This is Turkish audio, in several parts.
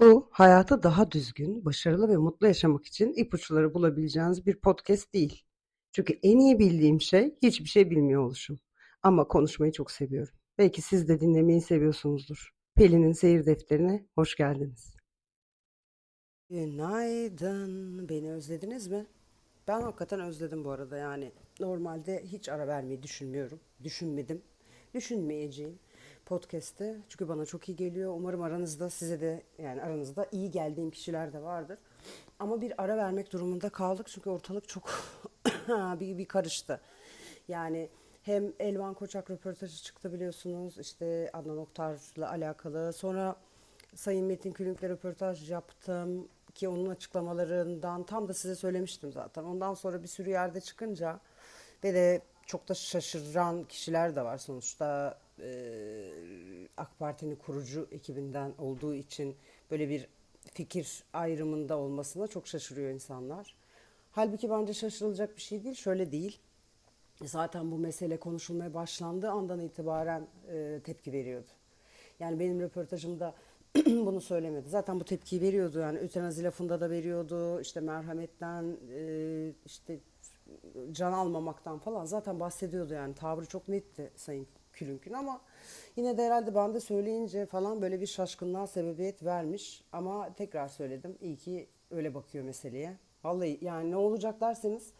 Bu, hayatı daha düzgün, başarılı ve mutlu yaşamak için ipuçları bulabileceğiniz bir podcast değil. Çünkü en iyi bildiğim şey hiçbir şey bilmiyor oluşum. Ama konuşmayı çok seviyorum. Belki siz de dinlemeyi seviyorsunuzdur. Pelin'in seyir defterine hoş geldiniz. Günaydın. Beni özlediniz mi? Ben hakikaten özledim bu arada yani. Normalde hiç ara vermeyi düşünmüyorum. Düşünmedim. Düşünmeyeceğim podcast'te. Çünkü bana çok iyi geliyor. Umarım aranızda size de yani aranızda iyi geldiğim kişiler de vardır. Ama bir ara vermek durumunda kaldık. Çünkü ortalık çok bir, bir karıştı. Yani hem Elvan Koçak röportajı çıktı biliyorsunuz. İşte Adnan Oktar'la alakalı. Sonra Sayın Metin Külünk'le röportaj yaptım ki onun açıklamalarından tam da size söylemiştim zaten. Ondan sonra bir sürü yerde çıkınca ve de çok da şaşıran kişiler de var sonuçta e, AK Parti'nin kurucu ekibinden olduğu için böyle bir fikir ayrımında olmasına çok şaşırıyor insanlar. Halbuki bence şaşırılacak bir şey değil. Şöyle değil. Zaten bu mesele konuşulmaya başlandığı andan itibaren e, tepki veriyordu. Yani benim röportajımda bunu söylemedi. Zaten bu tepkiyi veriyordu yani ötenazi lafında da veriyordu. İşte merhametten, e, işte can almamaktan falan zaten bahsediyordu yani. Tavrı çok netti Sayın Külünkün ama yine de herhalde ben de söyleyince falan böyle bir şaşkınlığa sebebiyet vermiş. Ama tekrar söyledim. İyi ki öyle bakıyor meseleye. Vallahi yani ne olacak derseniz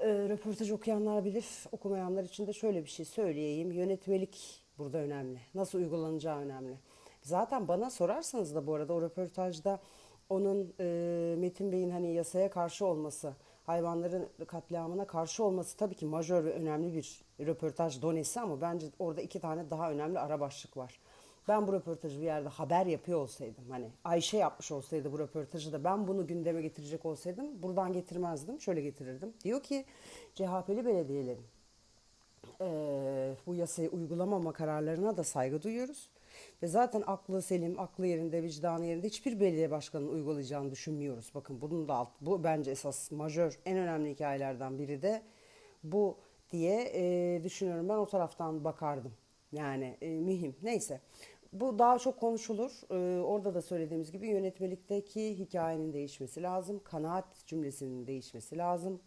e, röportaj okuyanlar bilir, okumayanlar için de şöyle bir şey söyleyeyim. Yönetmelik burada önemli. Nasıl uygulanacağı önemli. Zaten bana sorarsanız da bu arada o röportajda onun e, Metin Bey'in hani yasaya karşı olması, hayvanların katliamına karşı olması tabii ki majör ve önemli bir röportaj donesi ama bence orada iki tane daha önemli ara başlık var. Ben bu röportajı bir yerde haber yapıyor olsaydım hani Ayşe yapmış olsaydı bu röportajı da ben bunu gündeme getirecek olsaydım buradan getirmezdim. Şöyle getirirdim. Diyor ki CHP'li belediyelerin e, bu yasayı uygulamama kararlarına da saygı duyuyoruz. Ve zaten aklı selim, aklı yerinde, vicdanı yerinde hiçbir belediye başkanının uygulayacağını düşünmüyoruz. Bakın bunun da alt, bu bence esas majör, en önemli hikayelerden biri de bu diye e, düşünüyorum. Ben o taraftan bakardım. Yani e, mühim. Neyse. Bu daha çok konuşulur. Ee, orada da söylediğimiz gibi yönetmelikteki hikayenin değişmesi lazım. Kanaat cümlesinin değişmesi lazım.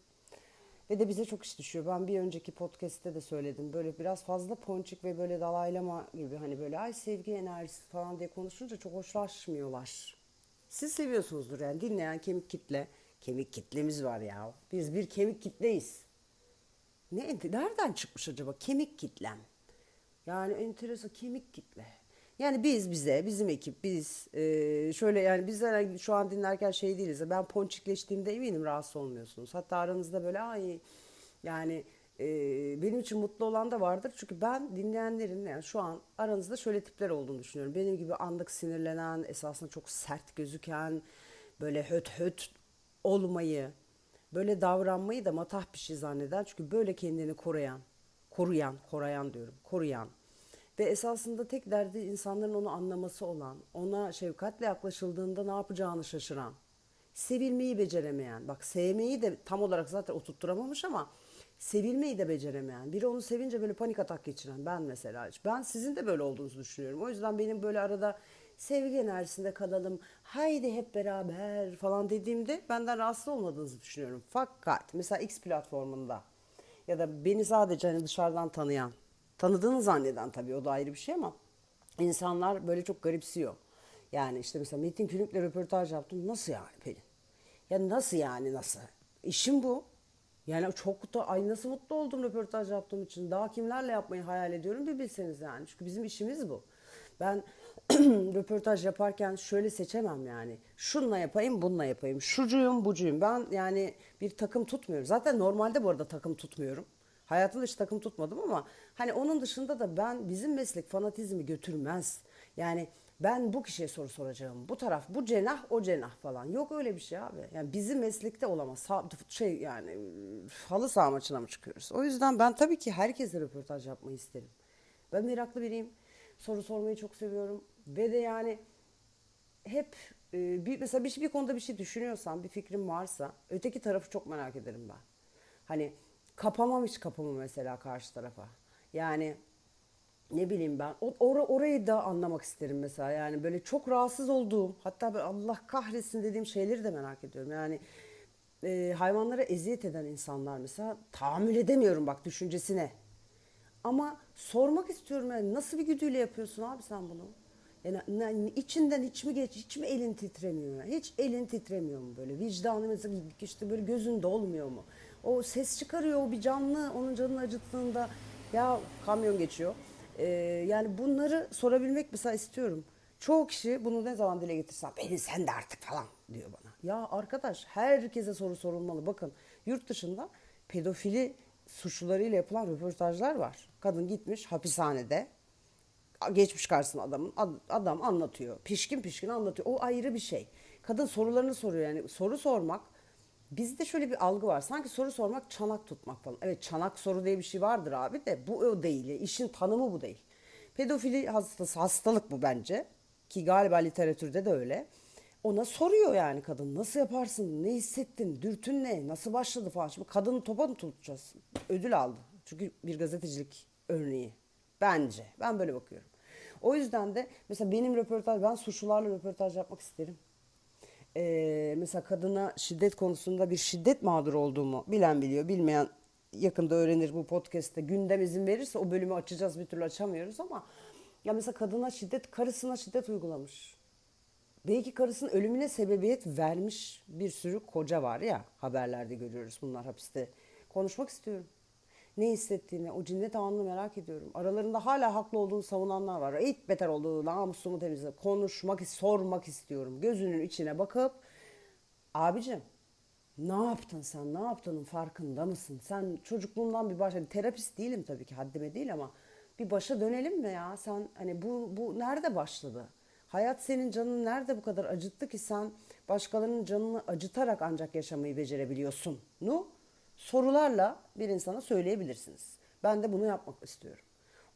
Ve de bize çok iş düşüyor. Ben bir önceki podcast'te de söyledim. Böyle biraz fazla ponçik ve böyle dalaylama gibi hani böyle ay sevgi enerjisi falan diye konuşunca çok hoşlaşmıyorlar. Siz seviyorsunuzdur yani dinleyen kemik kitle. Kemik kitlemiz var ya. Biz bir kemik kitleyiz. Ne, nereden çıkmış acaba kemik kitlem? Yani enteresan kemik kitle. Yani biz bize, bizim ekip, biz e, şöyle yani biz şu an dinlerken şey değiliz. Ben ponçikleştiğimde eminim rahatsız olmuyorsunuz. Hatta aranızda böyle ay yani e, benim için mutlu olan da vardır. Çünkü ben dinleyenlerin yani şu an aranızda şöyle tipler olduğunu düşünüyorum. Benim gibi anlık sinirlenen, esasında çok sert gözüken, böyle höt höt olmayı, böyle davranmayı da matah bir şey zanneden. Çünkü böyle kendini koruyan, koruyan, koruyan diyorum, koruyan ve esasında tek derdi insanların onu anlaması olan, ona şefkatle yaklaşıldığında ne yapacağını şaşıran, sevilmeyi beceremeyen, bak sevmeyi de tam olarak zaten oturtturamamış ama sevilmeyi de beceremeyen, biri onu sevince böyle panik atak geçiren ben mesela. Ben sizin de böyle olduğunuzu düşünüyorum. O yüzden benim böyle arada sevgi enerjisinde kalalım, haydi hep beraber falan dediğimde benden rahatsız olmadığınızı düşünüyorum. Fakat mesela X platformunda ya da beni sadece hani dışarıdan tanıyan Tanıdığını zanneden tabii o da ayrı bir şey ama insanlar böyle çok garipsiyor. Yani işte mesela Metin Külük'le röportaj yaptım. Nasıl yani Pelin? Ya nasıl yani nasıl? İşim bu. Yani çok da ay nasıl mutlu oldum röportaj yaptığım için. Daha kimlerle yapmayı hayal ediyorum bir bilseniz yani. Çünkü bizim işimiz bu. Ben röportaj yaparken şöyle seçemem yani. Şunla yapayım, bununla yapayım. Şucuyum, bucuyum. Ben yani bir takım tutmuyorum. Zaten normalde bu arada takım tutmuyorum. Hayatımda hiç takım tutmadım ama hani onun dışında da ben bizim meslek fanatizmi götürmez. Yani ben bu kişiye soru soracağım. Bu taraf bu cenah o cenah falan. Yok öyle bir şey abi. Yani bizim meslekte olamaz. şey yani halı saha maçına mı çıkıyoruz? O yüzden ben tabii ki herkesle röportaj yapmayı isterim. Ben meraklı biriyim. Soru sormayı çok seviyorum. Ve de yani hep e, bir, mesela bir, bir konuda bir şey düşünüyorsam, bir fikrim varsa öteki tarafı çok merak ederim ben. Hani kapamam hiç kapımı mesela karşı tarafa. Yani ne bileyim ben or- orayı da anlamak isterim mesela. Yani böyle çok rahatsız olduğum hatta böyle Allah kahretsin dediğim şeyleri de merak ediyorum. Yani e, hayvanlara eziyet eden insanlar mesela tahammül edemiyorum bak düşüncesine. Ama sormak istiyorum yani nasıl bir güdüyle yapıyorsun abi sen bunu? Yani içinden hiç mi geç hiç mi elin titremiyor? Yani? hiç elin titremiyor mu böyle? Vicdanı mesela işte böyle gözünde olmuyor mu o ses çıkarıyor o bir canlı onun canını acıttığında ya kamyon geçiyor Ee, yani bunları sorabilmek mesela istiyorum. Çoğu kişi bunu ne zaman dile getirsem beni sen de artık falan diyor bana. Ya arkadaş herkese soru sorulmalı. Bakın yurt dışında pedofili suçlularıyla yapılan röportajlar var. Kadın gitmiş hapishanede geçmiş karşısına adamın Ad- adam anlatıyor. Pişkin pişkin anlatıyor. O ayrı bir şey. Kadın sorularını soruyor yani soru sormak bizde şöyle bir algı var. Sanki soru sormak çanak tutmak falan. Evet çanak soru diye bir şey vardır abi de bu o değil. İşin tanımı bu değil. Pedofili hastası hastalık bu bence. Ki galiba literatürde de öyle. Ona soruyor yani kadın nasıl yaparsın, ne hissettin, dürtün ne, nasıl başladı falan. Şimdi kadını topa mı tutacağız? Ödül aldı. Çünkü bir gazetecilik örneği. Bence. Ben böyle bakıyorum. O yüzden de mesela benim röportaj, ben suçlularla röportaj yapmak isterim. Ee, mesela kadına şiddet konusunda bir şiddet mağduru olduğumu bilen biliyor. Bilmeyen yakında öğrenir bu podcast'te. Gündem izin verirse o bölümü açacağız bir türlü açamıyoruz ama ya mesela kadına şiddet, karısına şiddet uygulamış. Belki karısının ölümüne sebebiyet vermiş bir sürü koca var ya haberlerde görüyoruz bunlar hapiste. Konuşmak istiyorum. Ne hissettiğini, o cinnet anını merak ediyorum. Aralarında hala haklı olduğunu savunanlar var. İlk beter olduğu namusumu temizle. Konuşmak, sormak istiyorum. Gözünün içine bakıp abicim ne yaptın sen? Ne yaptığının farkında mısın? Sen çocukluğundan bir başa terapist değilim tabii ki haddime değil ama bir başa dönelim mi ya? Sen hani bu bu nerede başladı? Hayat senin canını nerede bu kadar acıttı ki sen başkalarının canını acıtarak ancak yaşamayı becerebiliyorsun? Nu sorularla bir insana söyleyebilirsiniz. Ben de bunu yapmak istiyorum.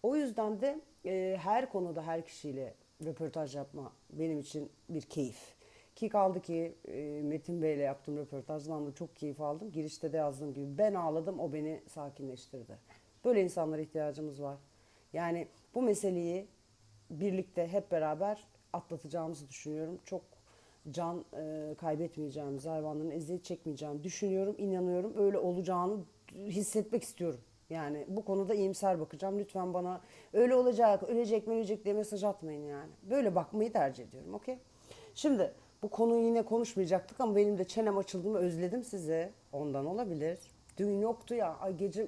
O yüzden de e, her konuda her kişiyle röportaj yapma benim için bir keyif. Ki kaldı ki e, Metin Bey'le yaptığım röportajdan da çok keyif aldım. Girişte de yazdığım gibi ben ağladım o beni sakinleştirdi. Böyle insanlara ihtiyacımız var. Yani bu meseleyi birlikte hep beraber atlatacağımızı düşünüyorum. Çok can e, kaybetmeyeceğimizi, hayvanların eziyet çekmeyeceğini düşünüyorum, inanıyorum. Öyle olacağını hissetmek istiyorum. Yani bu konuda iyimser bakacağım. Lütfen bana öyle olacak, ölecek mi ölecek diye mesaj atmayın yani. Böyle bakmayı tercih ediyorum, okey? Şimdi bu konuyu yine konuşmayacaktık ama benim de çenem açıldı mı özledim sizi. Ondan olabilir. Dün yoktu ya, ay gece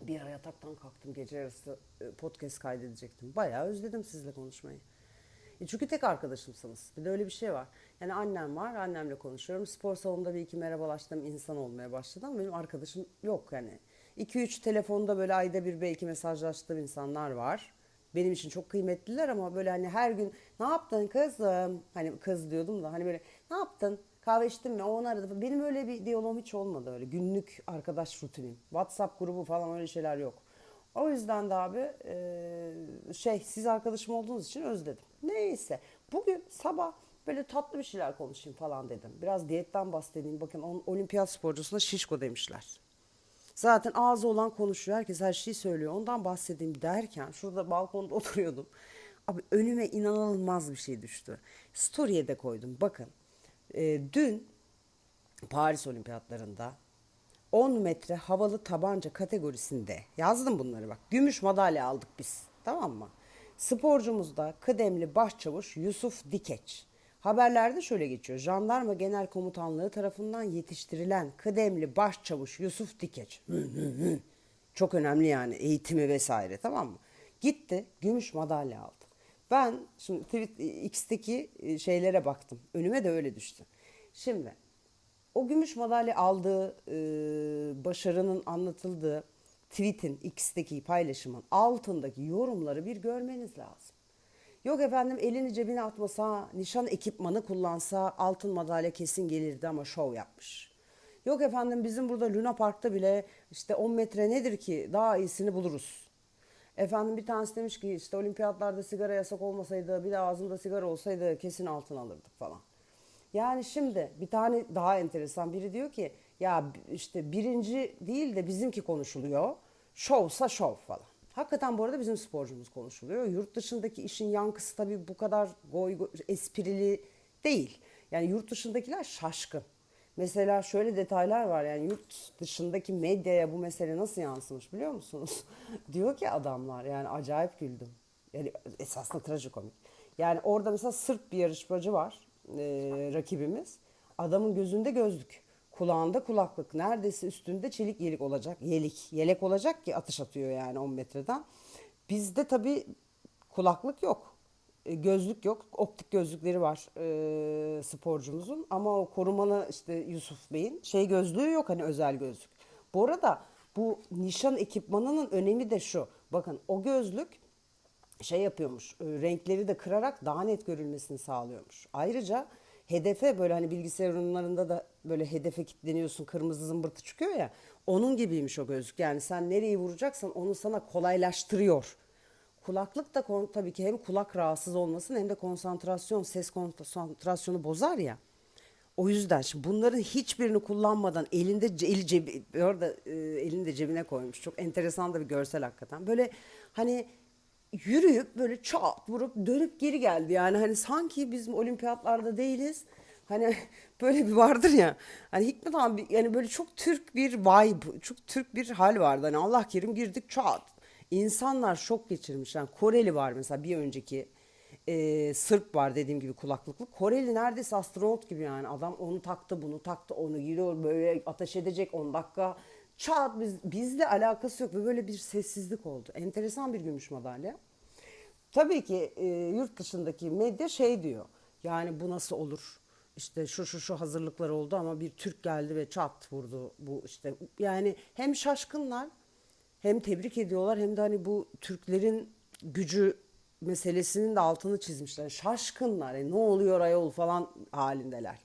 bir ara yataktan kalktım gece yarısı e, podcast kaydedecektim. Bayağı özledim sizle konuşmayı. E çünkü tek arkadaşımsınız. Bir de öyle bir şey var. Yani annem var, annemle konuşuyorum. Spor salonunda bir iki merhabalaştığım insan olmaya başladı ama benim arkadaşım yok yani. 2-3 telefonda böyle ayda bir belki mesajlaştığım insanlar var. Benim için çok kıymetliler ama böyle hani her gün ne yaptın kızım? Hani kız diyordum da hani böyle ne yaptın? Kahve içtin mi? O onu aradı. Benim öyle bir diyalogum hiç olmadı öyle. Günlük arkadaş rutinim. WhatsApp grubu falan öyle şeyler yok. O yüzden de abi şey siz arkadaşım olduğunuz için özledim. Neyse bugün sabah böyle tatlı bir şeyler konuşayım falan dedim. Biraz diyetten bahsedeyim. Bakın on, olimpiyat sporcusuna şişko demişler. Zaten ağzı olan konuşuyor. Herkes her şeyi söylüyor. Ondan bahsedeyim derken şurada balkonda oturuyordum. Abi önüme inanılmaz bir şey düştü. Story'e de koydum. Bakın e, dün Paris Olimpiyatlarında 10 metre havalı tabanca kategorisinde yazdım bunları bak. Gümüş madalya aldık biz. Tamam mı? Sporcumuz da kıdemli başçavuş Yusuf Dikeç. Haberlerde şöyle geçiyor. Jandarma Genel Komutanlığı tarafından yetiştirilen kıdemli başçavuş Yusuf Dikeç. Çok önemli yani eğitimi vesaire tamam mı? Gitti gümüş madalya aldı. Ben şimdi tweet, X'teki şeylere baktım. Önüme de öyle düştü. Şimdi o gümüş madalya aldığı e, başarının anlatıldığı tweetin X'teki paylaşımın altındaki yorumları bir görmeniz lazım. Yok efendim elini cebine atmasa, nişan ekipmanı kullansa altın madalya kesin gelirdi ama şov yapmış. Yok efendim bizim burada Luna Park'ta bile işte 10 metre nedir ki daha iyisini buluruz. Efendim bir tanesi demiş ki işte olimpiyatlarda sigara yasak olmasaydı bir de ağzımda sigara olsaydı kesin altın alırdık falan. Yani şimdi bir tane daha enteresan biri diyor ki ya işte birinci değil de bizimki konuşuluyor. Şovsa şov falan. Hakikaten bu arada bizim sporcumuz konuşuluyor. Yurt dışındaki işin yankısı tabii bu kadar goy, goy esprili değil. Yani yurt dışındakiler şaşkın. Mesela şöyle detaylar var yani yurt dışındaki medyaya bu mesele nasıl yansımış biliyor musunuz? Diyor ki adamlar yani acayip güldüm. Yani esasında trajikomik. Yani orada mesela Sırp bir yarışmacı var e, rakibimiz. Adamın gözünde gözlük, kulağında kulaklık, neredeyse üstünde çelik yelek olacak. Yelik, yelek olacak ki atış atıyor yani 10 metreden. Bizde tabii kulaklık yok. E, gözlük yok. Optik gözlükleri var e, sporcumuzun. Ama o korumalı işte Yusuf Bey'in şey gözlüğü yok hani özel gözlük. Bu arada bu nişan ekipmanının önemi de şu. Bakın o gözlük şey yapıyormuş. e, Renkleri de kırarak daha net görülmesini sağlıyormuş. Ayrıca hedefe böyle hani bilgisayar oyunlarında da böyle hedefe kilitleniyorsun kırmızı zımbırtı çıkıyor ya. Onun gibiymiş o gözlük. Yani sen nereyi vuracaksan onu sana kolaylaştırıyor. Kulaklık da tabii ki hem kulak rahatsız olmasın hem de konsantrasyon, ses konsantrasyonu bozar ya. O yüzden şimdi bunların hiçbirini kullanmadan elinde eli cebi orada e, elini de cebine koymuş. Çok enteresan da bir görsel hakikaten. Böyle hani yürüyüp böyle çat vurup dönüp geri geldi. Yani hani sanki bizim olimpiyatlarda değiliz. Hani böyle bir vardır ya. Hani Hikmet abi yani böyle çok Türk bir vibe, çok Türk bir hal vardı. Hani Allah kerim girdik çat. İnsanlar şok geçirmiş. Yani Koreli var mesela bir önceki e, Sırp var dediğim gibi kulaklıklı. Koreli neredeyse astronot gibi yani. Adam onu taktı bunu taktı onu giriyor böyle ateş edecek 10 dakika. Çat biz, bizle alakası yok ve böyle bir sessizlik oldu. Enteresan bir gümüş madalya. Tabii ki e, yurt dışındaki medya şey diyor. Yani bu nasıl olur? İşte şu şu şu hazırlıklar oldu ama bir Türk geldi ve çat vurdu bu işte. Yani hem şaşkınlar hem tebrik ediyorlar hem de hani bu Türklerin gücü meselesinin de altını çizmişler. Şaşkınlar. E, ne oluyor ayol falan halindeler.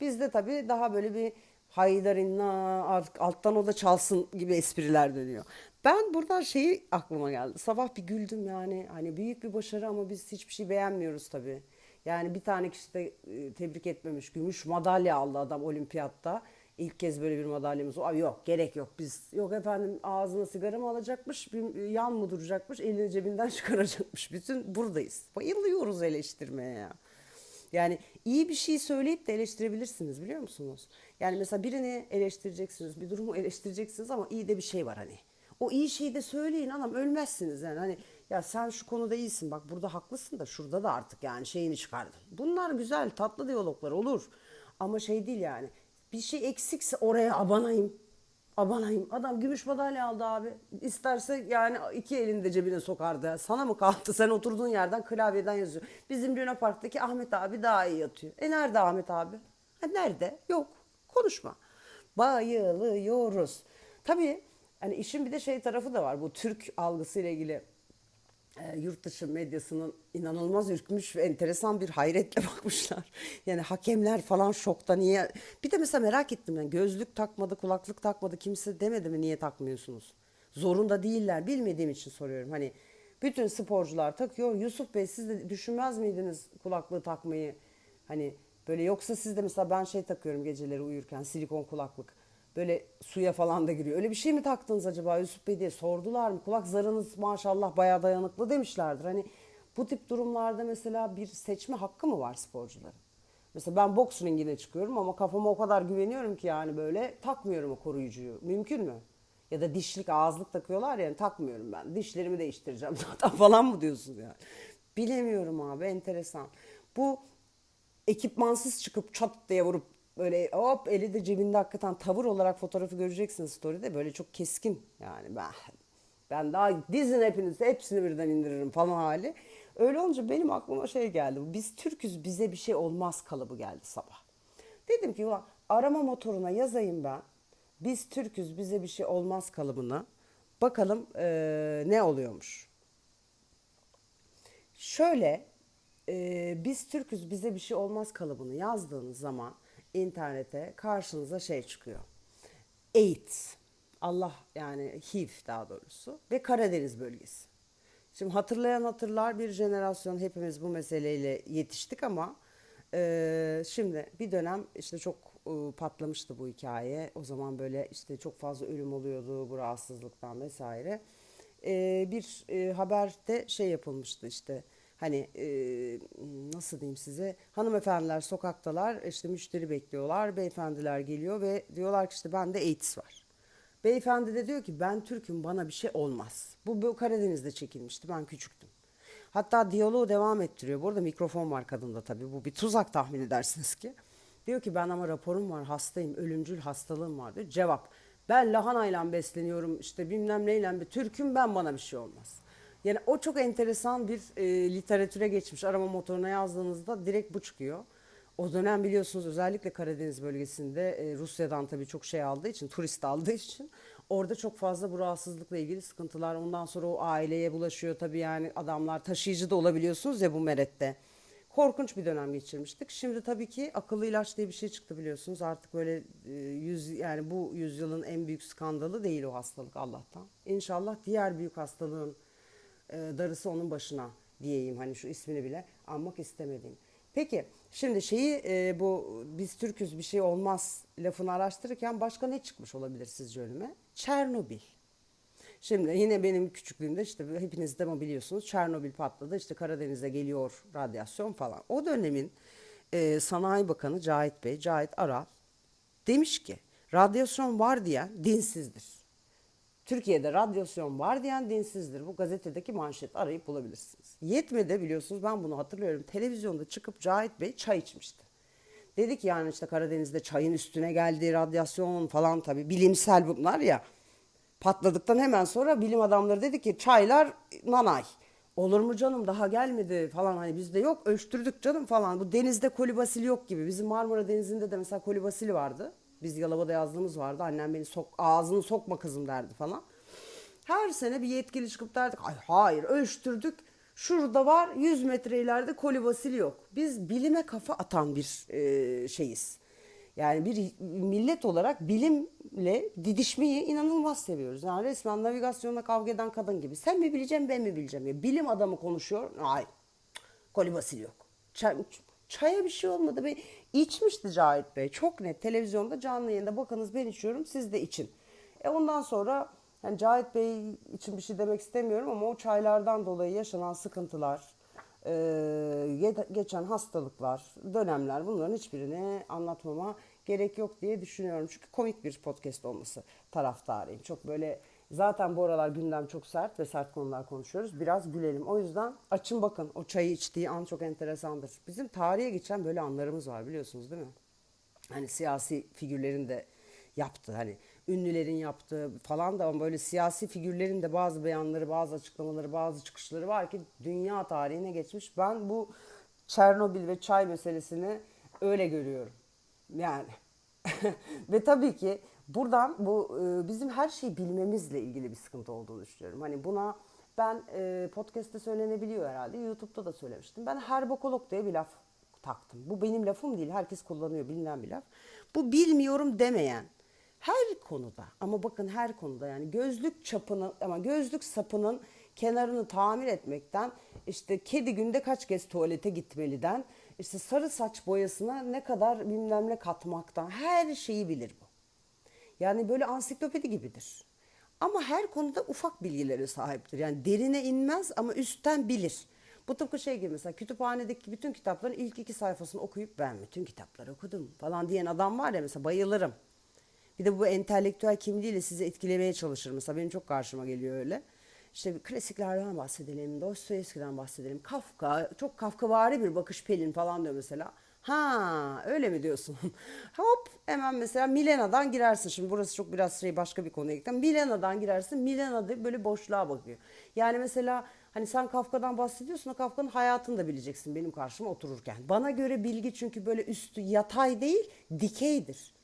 Bizde tabii daha böyle bir haydarinna artık alttan o da çalsın gibi espriler dönüyor. Ben buradan şeyi aklıma geldi. Sabah bir güldüm yani. Hani büyük bir başarı ama biz hiçbir şey beğenmiyoruz tabii. Yani bir tane kişi de e, tebrik etmemiş. Gümüş madalya aldı adam olimpiyatta. İlk kez böyle bir madalyamız var. Yok gerek yok biz. Yok efendim ağzına sigara mı alacakmış, bir yan mı duracakmış, elini cebinden çıkaracakmış. Bütün buradayız. Bayılıyoruz eleştirmeye ya. Yani iyi bir şey söyleyip de eleştirebilirsiniz biliyor musunuz? Yani mesela birini eleştireceksiniz, bir durumu eleştireceksiniz ama iyi de bir şey var hani. O iyi şeyi de söyleyin anam ölmezsiniz yani. Hani ya sen şu konuda iyisin bak burada haklısın da şurada da artık yani şeyini çıkardın. Bunlar güzel tatlı diyaloglar olur. Ama şey değil yani. Bir şey eksikse oraya abanayım. Abanayım. Adam gümüş madalya aldı abi. İsterse yani iki elini de cebine sokardı. Sana mı kalktı? Sen oturduğun yerden klavyeden yazıyor. Bizim Luna Park'taki Ahmet abi daha iyi yatıyor. E nerede Ahmet abi? Ha nerede? Yok. Konuşma. Bayılıyoruz. Tabii hani işin bir de şey tarafı da var. Bu Türk algısıyla ilgili e, yurt dışı medyasının inanılmaz ürkmüş ve enteresan bir hayretle bakmışlar. Yani hakemler falan şokta niye? Bir de mesela merak ettim ben gözlük takmadı, kulaklık takmadı kimse demedi mi niye takmıyorsunuz? Zorunda değiller. Bilmediğim için soruyorum. Hani bütün sporcular takıyor. Yusuf Bey siz de düşünmez miydiniz kulaklığı takmayı? Hani böyle yoksa siz de mesela ben şey takıyorum geceleri uyurken silikon kulaklık. Böyle suya falan da giriyor. Öyle bir şey mi taktınız acaba Yusuf Bey diye sordular mı? Kulak zarınız maşallah bayağı dayanıklı demişlerdir. Hani bu tip durumlarda mesela bir seçme hakkı mı var sporcuların? Mesela ben boks ringine çıkıyorum ama kafama o kadar güveniyorum ki yani böyle takmıyorum o koruyucuyu. Mümkün mü? Ya da dişlik ağızlık takıyorlar yani takmıyorum ben. Dişlerimi değiştireceğim zaten falan mı diyorsun yani? Bilemiyorum abi enteresan. Bu ekipmansız çıkıp çat diye vurup böyle hop eli de cebinde hakikaten tavır olarak fotoğrafı göreceksiniz story'de böyle çok keskin yani ben ben daha dizin hepiniz hepsini birden indiririm falan hali. Öyle olunca benim aklıma şey geldi. Biz Türküz bize bir şey olmaz kalıbı geldi sabah. Dedim ki ulan arama motoruna yazayım ben. Biz Türküz bize bir şey olmaz kalıbına. Bakalım eee, ne oluyormuş. Şöyle e, biz Türküz bize bir şey olmaz kalıbını yazdığınız zaman internete karşınıza şey çıkıyor. AIDS, Allah yani HIV daha doğrusu ve Karadeniz bölgesi. Şimdi hatırlayan hatırlar bir jenerasyon hepimiz bu meseleyle yetiştik ama e, şimdi bir dönem işte çok e, patlamıştı bu hikaye. O zaman böyle işte çok fazla ölüm oluyordu bu rahatsızlıktan vesaire. e, bir e, haberde şey yapılmıştı işte hani e, nasıl diyeyim size hanımefendiler sokaktalar işte müşteri bekliyorlar beyefendiler geliyor ve diyorlar ki işte bende AIDS var. Beyefendi de diyor ki ben Türk'üm bana bir şey olmaz. Bu, bu Karadeniz'de çekilmişti ben küçüktüm. Hatta diyaloğu devam ettiriyor. Bu arada mikrofon var kadında tabii. Bu bir tuzak tahmin edersiniz ki. Diyor ki ben ama raporum var hastayım ölümcül hastalığım var diyor. Cevap ben lahanayla besleniyorum işte bilmem neyle bir Türk'üm ben bana bir şey olmaz. Yani o çok enteresan bir e, literatüre geçmiş. Arama motoruna yazdığınızda direkt bu çıkıyor. O dönem biliyorsunuz özellikle Karadeniz bölgesinde e, Rusya'dan tabii çok şey aldığı için, turist aldığı için orada çok fazla bu rahatsızlıkla ilgili sıkıntılar. Ondan sonra o aileye bulaşıyor tabii yani adamlar taşıyıcı da olabiliyorsunuz ya bu merette. Korkunç bir dönem geçirmiştik. Şimdi tabii ki akıllı ilaç diye bir şey çıktı biliyorsunuz. Artık böyle e, yüz yani bu yüzyılın en büyük skandalı değil o hastalık Allah'tan. İnşallah diğer büyük hastalığın e, darısı onun başına diyeyim hani şu ismini bile anmak istemediğim. Peki şimdi şeyi e, bu biz Türküz bir şey olmaz lafını araştırırken başka ne çıkmış olabilir sizce önüme? Çernobil. Şimdi yine benim küçüklüğümde işte hepiniz de mi biliyorsunuz Çernobil patladı işte Karadeniz'e geliyor radyasyon falan. O dönemin e, Sanayi Bakanı Cahit Bey, Cahit Aral demiş ki radyasyon var diyen dinsizdir. Türkiye'de radyasyon var diyen dinsizdir. Bu gazetedeki manşet arayıp bulabilirsiniz. Yetmedi biliyorsunuz ben bunu hatırlıyorum. Televizyonda çıkıp Cahit Bey çay içmişti. Dedi ki yani işte Karadeniz'de çayın üstüne geldi radyasyon falan tabii bilimsel bunlar ya. Patladıktan hemen sonra bilim adamları dedi ki çaylar nanay. Olur mu canım daha gelmedi falan hani bizde yok ölçtürdük canım falan. Bu denizde kolibasil yok gibi. Bizim Marmara Denizi'nde de mesela kolibasili vardı. Biz Yalova'da yazdığımız vardı. Annem beni sok, ağzını sokma kızım derdi falan. Her sene bir yetkili çıkıp derdik ay hayır ölçtürdük. Şurada var 100 metre ileride kolibasil yok. Biz bilime kafa atan bir e, şeyiz. Yani bir millet olarak bilimle didişmeyi inanılmaz seviyoruz. Yani resmen navigasyonla kavga eden kadın gibi. Sen mi bileceksin ben mi bileceğim? Ya bilim adamı konuşuyor. Ay kolibasil yok. Çay, çaya bir şey olmadı. Be. İçmişti Cahit Bey. Çok net televizyonda canlı yayında bakınız ben içiyorum siz de için. E ondan sonra yani Cahit Bey için bir şey demek istemiyorum ama o çaylardan dolayı yaşanan sıkıntılar, e, geçen hastalıklar, dönemler bunların hiçbirini anlatmama gerek yok diye düşünüyorum. Çünkü komik bir podcast olması taraftarıyım. Çok böyle zaten bu aralar gündem çok sert ve sert konular konuşuyoruz. Biraz gülelim. O yüzden açın bakın o çayı içtiği an çok enteresandır. Bizim tarihe geçen böyle anlarımız var biliyorsunuz değil mi? Hani siyasi figürlerin de yaptığı hani ünlülerin yaptığı falan da ama böyle siyasi figürlerin de bazı beyanları, bazı açıklamaları, bazı çıkışları var ki dünya tarihine geçmiş. Ben bu Çernobil ve çay meselesini öyle görüyorum. Yani ve tabii ki buradan bu e, bizim her şeyi bilmemizle ilgili bir sıkıntı olduğunu düşünüyorum. Hani buna ben e, podcast'te söylenebiliyor herhalde. YouTube'da da söylemiştim. Ben herbokolog diye bir laf taktım. Bu benim lafım değil. Herkes kullanıyor bilinen bir laf. Bu bilmiyorum demeyen her konuda ama bakın her konuda yani gözlük çapının ama gözlük sapının kenarını tamir etmekten işte kedi günde kaç kez tuvalete gitmeliden işte sarı saç boyasına ne kadar bilmem ne katmaktan her şeyi bilir bu. Yani böyle ansiklopedi gibidir. Ama her konuda ufak bilgileri sahiptir. Yani derine inmez ama üstten bilir. Bu tıpkı şey gibi mesela kütüphanedeki bütün kitapların ilk iki sayfasını okuyup ben bütün kitapları okudum falan diyen adam var ya mesela bayılırım. Bir de bu entelektüel kimliğiyle sizi etkilemeye çalışır. Mesela benim çok karşıma geliyor öyle. İşte klasiklerden bahsedelim, Dostoyevski'den bahsedelim. Kafka, çok Kafkavari bir bakış Pelin falan diyor mesela. Ha öyle mi diyorsun? Hop hemen mesela Milena'dan girersin. Şimdi burası çok biraz şey başka bir konuya gittim. Milena'dan girersin. Milena da böyle boşluğa bakıyor. Yani mesela hani sen Kafka'dan bahsediyorsun. O Kafka'nın hayatını da bileceksin benim karşıma otururken. Bana göre bilgi çünkü böyle üstü yatay değil dikeydir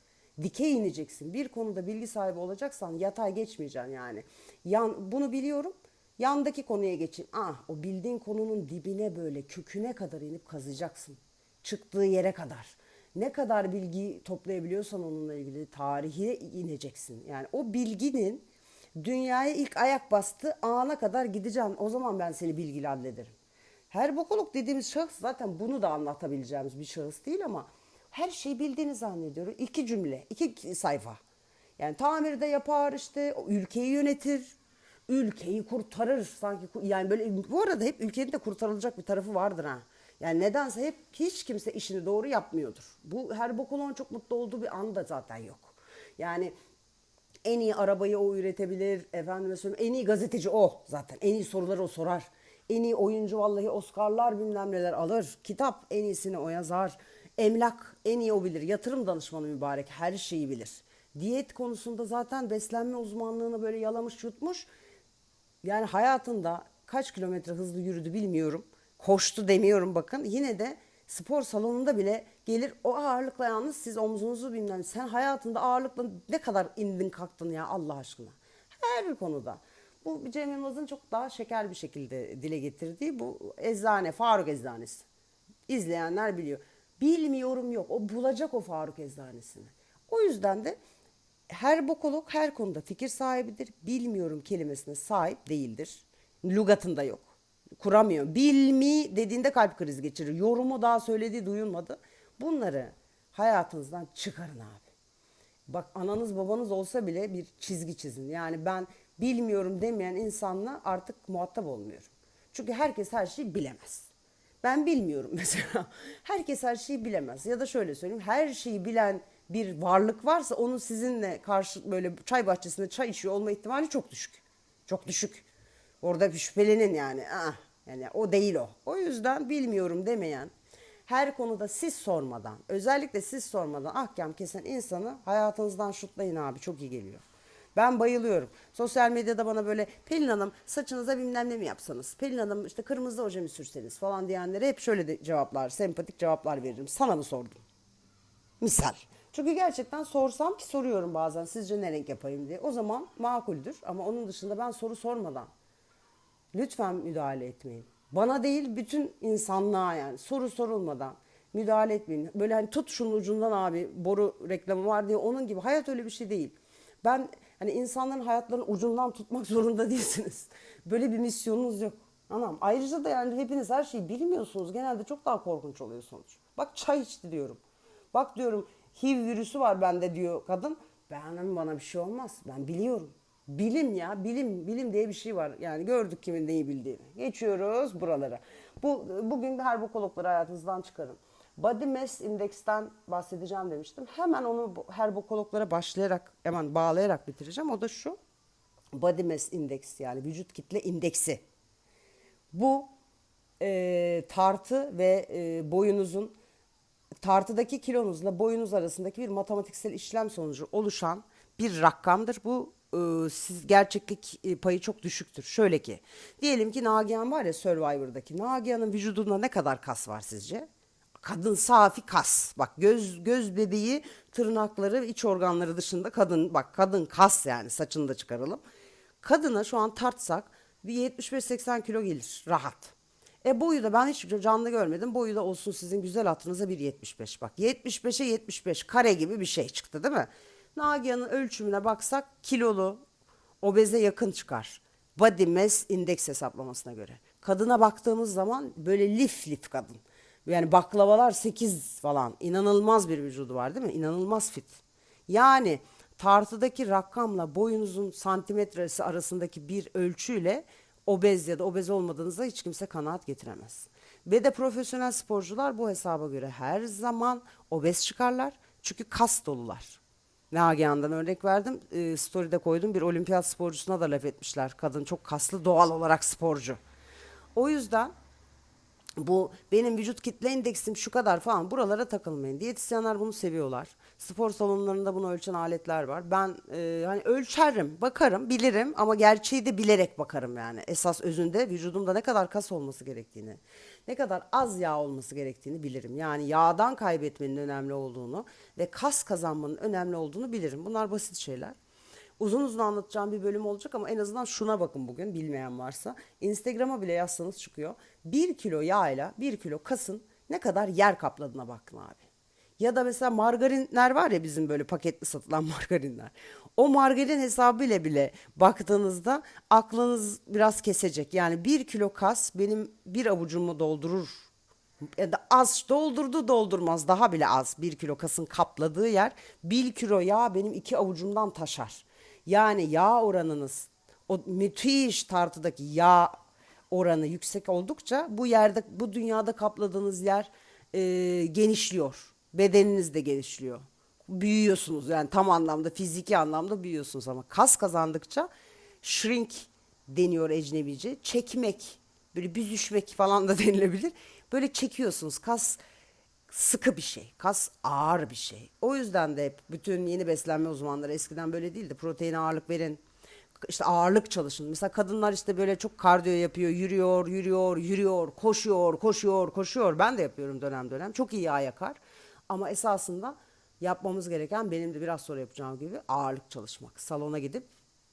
dikey ineceksin. Bir konuda bilgi sahibi olacaksan yatay geçmeyeceksin yani. Yan, bunu biliyorum. Yandaki konuya geçin. Ah o bildiğin konunun dibine böyle köküne kadar inip kazıyacaksın. Çıktığı yere kadar. Ne kadar bilgi toplayabiliyorsan onunla ilgili tarihe ineceksin. Yani o bilginin dünyaya ilk ayak bastığı ana kadar gideceksin. O zaman ben seni bilgilendiririm. Her bokolog dediğimiz şahıs zaten bunu da anlatabileceğimiz bir şahıs değil ama her şeyi bildiğini zannediyorum. İki cümle, iki sayfa. Yani tamirde yapar işte, ülkeyi yönetir, ülkeyi kurtarır sanki yani böyle bu arada hep ülkenin de kurtarılacak bir tarafı vardır ha. Yani nedense hep hiç kimse işini doğru yapmıyordur. Bu her bokulon çok mutlu olduğu bir anda zaten yok. Yani en iyi arabayı o üretebilir. Efendime söyleyeyim en iyi gazeteci o zaten. En iyi soruları o sorar. En iyi oyuncu vallahi Oscar'lar bilmem neler alır. Kitap en iyisini o yazar. Emlak en iyi o bilir. Yatırım danışmanı mübarek her şeyi bilir. Diyet konusunda zaten beslenme uzmanlığını böyle yalamış yutmuş. Yani hayatında kaç kilometre hızlı yürüdü bilmiyorum. Koştu demiyorum bakın. Yine de spor salonunda bile gelir o ağırlıkla yalnız siz omzunuzu bilmem. Sen hayatında ağırlıkla ne kadar indin kalktın ya Allah aşkına. Her konuda. Bu Cem Yılmaz'ın çok daha şeker bir şekilde dile getirdiği bu eczane, Faruk Eczanesi. İzleyenler biliyor. Bilmiyorum yok. O bulacak o Faruk Eczanesini. O yüzden de her bokolog her konuda fikir sahibidir. Bilmiyorum kelimesine sahip değildir. Lugatında yok. Kuramıyor. Bilmi dediğinde kalp krizi geçirir. Yorumu daha söylediği duyulmadı. Bunları hayatınızdan çıkarın abi. Bak ananız babanız olsa bile bir çizgi çizin. Yani ben bilmiyorum demeyen insanla artık muhatap olmuyorum. Çünkü herkes her şeyi bilemez. Ben bilmiyorum mesela. Herkes her şeyi bilemez. Ya da şöyle söyleyeyim. Her şeyi bilen bir varlık varsa onun sizinle karşı böyle çay bahçesinde çay içiyor olma ihtimali çok düşük. Çok düşük. Orada bir şüphelenin yani. Ah, yani o değil o. O yüzden bilmiyorum demeyen her konuda siz sormadan, özellikle siz sormadan ahkam kesen insanı hayatınızdan şutlayın abi çok iyi geliyor. Ben bayılıyorum. Sosyal medyada bana böyle Pelin Hanım saçınıza bilmem ne mi yapsanız, Pelin Hanım işte kırmızı oje mi sürseniz falan diyenlere hep şöyle de cevaplar, sempatik cevaplar veririm. Sana mı sordum? Misal. Çünkü gerçekten sorsam ki soruyorum bazen sizce ne renk yapayım diye. O zaman makuldür ama onun dışında ben soru sormadan lütfen müdahale etmeyin. Bana değil bütün insanlığa yani soru sorulmadan müdahale etmeyin. Böyle hani tut şunun ucundan abi boru reklamı var diye onun gibi hayat öyle bir şey değil. Ben hani insanların hayatlarının ucundan tutmak zorunda değilsiniz. Böyle bir misyonunuz yok. Anam ayrıca da yani hepiniz her şeyi bilmiyorsunuz. Genelde çok daha korkunç oluyor sonuç. Bak çay içti diyorum. Bak diyorum HIV virüsü var bende diyor kadın. Benim bana bir şey olmaz. Ben biliyorum. Bilim ya bilim bilim diye bir şey var. Yani gördük kimin neyi bildiğini. Geçiyoruz buralara. Bu bugün her bokologları hayatınızdan çıkarın. Body Mass Index'ten bahsedeceğim demiştim. Hemen onu bu- her bokologlara başlayarak hemen bağlayarak bitireceğim. O da şu. Body Mass Index yani vücut kitle indeksi. Bu e, tartı ve e, boyunuzun tartıdaki kilonuzla boyunuz arasındaki bir matematiksel işlem sonucu oluşan bir rakamdır. Bu e, siz gerçeklik e, payı çok düşüktür. Şöyle ki diyelim ki Nagihan var ya Survivor'daki. Nagihan'ın vücudunda ne kadar kas var sizce? Kadın safi kas. Bak göz göz bebeği, tırnakları, iç organları dışında kadın bak kadın kas yani saçını da çıkaralım. Kadına şu an tartsak bir 75-80 kilo gelir rahat. E boyu da ben hiç canlı görmedim. Boyu da olsun sizin güzel hatırınıza 1.75 bak. 75'e 75 kare gibi bir şey çıktı değil mi? Nagihan'ın ölçümüne baksak kilolu, obeze yakın çıkar. Body mass index hesaplamasına göre. Kadına baktığımız zaman böyle lif lif kadın. Yani baklavalar 8 falan. İnanılmaz bir vücudu var değil mi? İnanılmaz fit. Yani tartıdaki rakamla boyunuzun santimetresi arasındaki bir ölçüyle obez ya da obez olmadığınızda hiç kimse kanaat getiremez. Ve de profesyonel sporcular bu hesaba göre her zaman obez çıkarlar. Çünkü kas dolular. Nagihan'dan örnek verdim. E, story'de koydum. Bir olimpiyat sporcusuna da laf etmişler. Kadın çok kaslı doğal olarak sporcu. O yüzden bu benim vücut kitle indeksim şu kadar falan buralara takılmayın. Diyetisyenler bunu seviyorlar. Spor salonlarında bunu ölçen aletler var. Ben e, hani ölçerim, bakarım, bilirim ama gerçeği de bilerek bakarım yani. Esas özünde vücudumda ne kadar kas olması gerektiğini, ne kadar az yağ olması gerektiğini bilirim. Yani yağdan kaybetmenin önemli olduğunu ve kas kazanmanın önemli olduğunu bilirim. Bunlar basit şeyler. Uzun uzun anlatacağım bir bölüm olacak ama en azından şuna bakın bugün bilmeyen varsa. Instagram'a bile yazsanız çıkıyor. Bir kilo yağ bir kilo kasın ne kadar yer kapladığına bakın abi. Ya da mesela margarinler var ya bizim böyle paketli satılan margarinler. O margarin hesabıyla bile baktığınızda aklınız biraz kesecek. Yani bir kilo kas benim bir avucumu doldurur ya da az doldurdu doldurmaz daha bile az bir kilo kasın kapladığı yer bir kilo yağ benim iki avucumdan taşar. Yani yağ oranınız o müthiş tartıdaki yağ oranı yüksek oldukça bu yerde bu dünyada kapladığınız yer e, genişliyor. Bedeniniz de genişliyor. Büyüyorsunuz yani tam anlamda fiziki anlamda büyüyorsunuz ama kas kazandıkça shrink deniyor ecnebice. Çekmek, böyle büzüşmek falan da denilebilir. Böyle çekiyorsunuz. Kas sıkı bir şey. Kas ağır bir şey. O yüzden de bütün yeni beslenme uzmanları eskiden böyle değildi. Proteine ağırlık verin. işte ağırlık çalışın. Mesela kadınlar işte böyle çok kardiyo yapıyor. Yürüyor, yürüyor, yürüyor, koşuyor, koşuyor, koşuyor. Ben de yapıyorum dönem dönem. Çok iyi yağ yakar. Ama esasında yapmamız gereken benim de biraz sonra yapacağım gibi ağırlık çalışmak. Salona gidip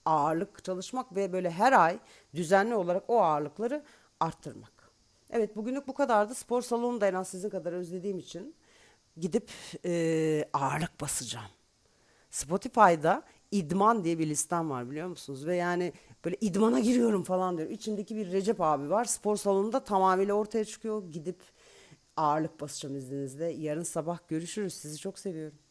ağırlık çalışmak ve böyle her ay düzenli olarak o ağırlıkları arttırmak. Evet bugünlük bu kadardı. Spor salonu da en az sizin kadar özlediğim için gidip eee, ağırlık basacağım. Spotify'da idman diye bir listem var biliyor musunuz? Ve yani böyle idmana giriyorum falan diyor. İçimdeki bir Recep abi var. Spor salonunda tamamıyla ortaya çıkıyor. Gidip ağırlık basacağım izninizle. Yarın sabah görüşürüz. Sizi çok seviyorum.